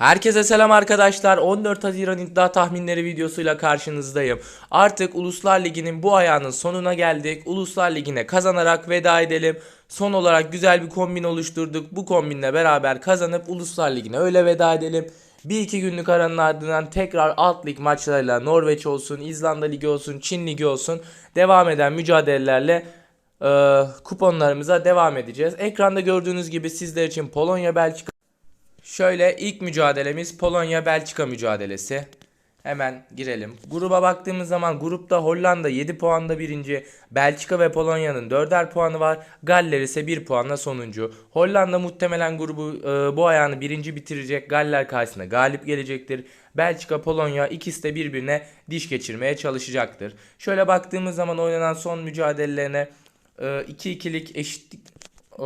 Herkese selam arkadaşlar. 14 Haziran iddia tahminleri videosuyla karşınızdayım. Artık Uluslar Ligi'nin bu ayağının sonuna geldik. Uluslar Ligi'ne kazanarak veda edelim. Son olarak güzel bir kombin oluşturduk. Bu kombinle beraber kazanıp Uluslar Ligi'ne öyle veda edelim. Bir iki günlük aranın ardından tekrar alt lig maçlarıyla Norveç olsun, İzlanda Ligi olsun, Çin Ligi olsun devam eden mücadelelerle e, kuponlarımıza devam edeceğiz. Ekranda gördüğünüz gibi sizler için Polonya, Belçika Şöyle ilk mücadelemiz Polonya-Belçika mücadelesi. Hemen girelim. Gruba baktığımız zaman grupta Hollanda 7 puanda birinci, Belçika ve Polonya'nın 4'er puanı var. Galler ise 1 puanla sonuncu. Hollanda muhtemelen grubu e, bu ayağını birinci bitirecek. Galler karşısında galip gelecektir. Belçika, Polonya ikisi de birbirine diş geçirmeye çalışacaktır. Şöyle baktığımız zaman oynanan son mücadelelerine 2-2'lik eşitlik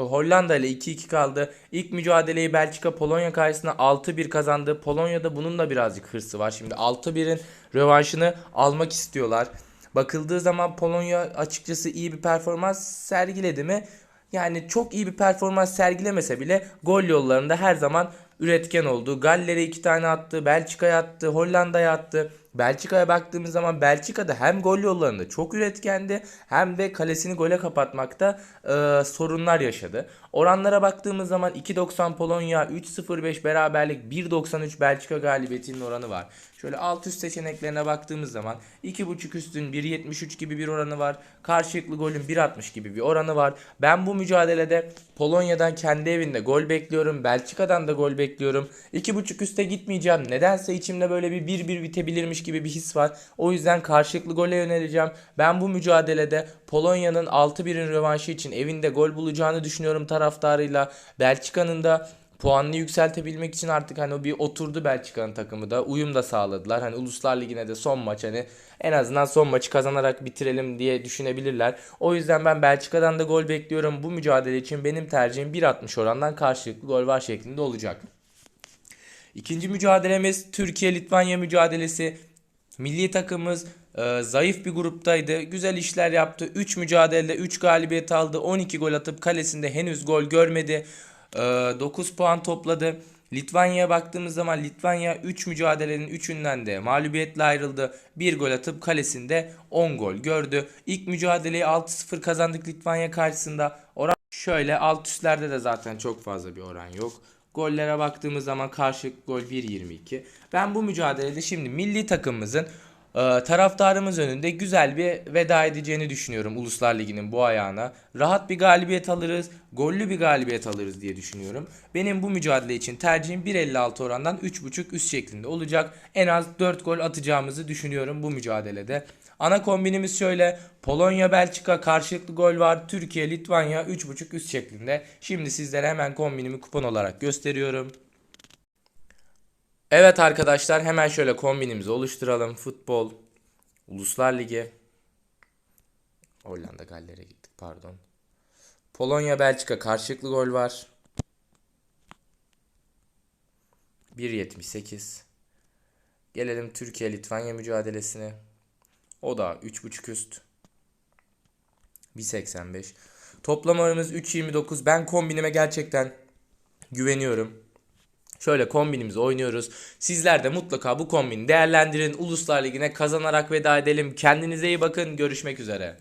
Hollanda ile 2-2 kaldı. İlk mücadeleyi Belçika Polonya karşısında 6-1 kazandı. Polonya'da bunun da birazcık hırsı var. Şimdi 6-1'in rövanşını almak istiyorlar. Bakıldığı zaman Polonya açıkçası iyi bir performans sergiledi mi? Yani çok iyi bir performans sergilemese bile gol yollarında her zaman üretken oldu. Galler'e iki tane attı, Belçika'ya attı, Hollanda'ya attı. Belçika'ya baktığımız zaman Belçika'da hem gol yollarında çok üretkendi hem de kalesini gole kapatmakta e, sorunlar yaşadı. Oranlara baktığımız zaman 2.90 Polonya, 3.05 beraberlik, 1.93 Belçika galibiyetinin oranı var. Şöyle alt üst seçeneklerine baktığımız zaman 2.5 üstün 1.73 gibi bir oranı var. Karşılıklı golün 1.60 gibi bir oranı var. Ben bu mücadelede Polonya'dan kendi evinde gol bekliyorum. Belçika'dan da gol bekliyorum. 2.5 üste gitmeyeceğim. Nedense içimde böyle bir 1-1 bitebilirmiş gibi bir his var. O yüzden karşılıklı gole yöneleceğim. Ben bu mücadelede Polonya'nın 6-1'in rövanşı için evinde gol bulacağını düşünüyorum taraftarıyla. Belçika'nın da puanını yükseltebilmek için artık hani o bir oturdu Belçika'nın takımı da uyum da sağladılar. Hani Uluslar Ligi'ne de son maç hani en azından son maçı kazanarak bitirelim diye düşünebilirler. O yüzden ben Belçika'dan da gol bekliyorum. Bu mücadele için benim tercihim 1.60 orandan karşılıklı gol var şeklinde olacak. İkinci mücadelemiz Türkiye-Litvanya mücadelesi. Milli takımımız e, zayıf bir gruptaydı. Güzel işler yaptı. 3 mücadelede 3 galibiyet aldı. 12 gol atıp kalesinde henüz gol görmedi. E, 9 puan topladı. Litvanya'ya baktığımız zaman Litvanya 3 mücadelenin 3'ünden de mağlubiyetle ayrıldı. 1 gol atıp kalesinde 10 gol gördü. İlk mücadeleyi 6-0 kazandık Litvanya karşısında. Oran şöyle alt üstlerde de zaten çok fazla bir oran yok. Gollere baktığımız zaman karşılık gol 1.22. Ben bu mücadelede şimdi milli takımımızın taraftarımız önünde güzel bir veda edeceğini düşünüyorum Uluslar Ligi'nin bu ayağına. Rahat bir galibiyet alırız, gollü bir galibiyet alırız diye düşünüyorum. Benim bu mücadele için tercihim 1.56 orandan 3.5 üst şeklinde olacak. En az 4 gol atacağımızı düşünüyorum bu mücadelede. Ana kombinimiz şöyle. Polonya, Belçika karşılıklı gol var. Türkiye, Litvanya 3.5 üst şeklinde. Şimdi sizlere hemen kombinimi kupon olarak gösteriyorum. Evet arkadaşlar hemen şöyle kombinimizi oluşturalım. Futbol, Uluslar Ligi. Hollanda Galler'e gittik pardon. Polonya, Belçika karşılıklı gol var. 1.78. Gelelim Türkiye, Litvanya mücadelesine. O da 3.5 üst. 1.85. Toplam oranımız 3.29. Ben kombinime gerçekten güveniyorum. Şöyle kombinimizi oynuyoruz. Sizler de mutlaka bu kombini değerlendirin. Uluslar Ligi'ne kazanarak veda edelim. Kendinize iyi bakın. Görüşmek üzere.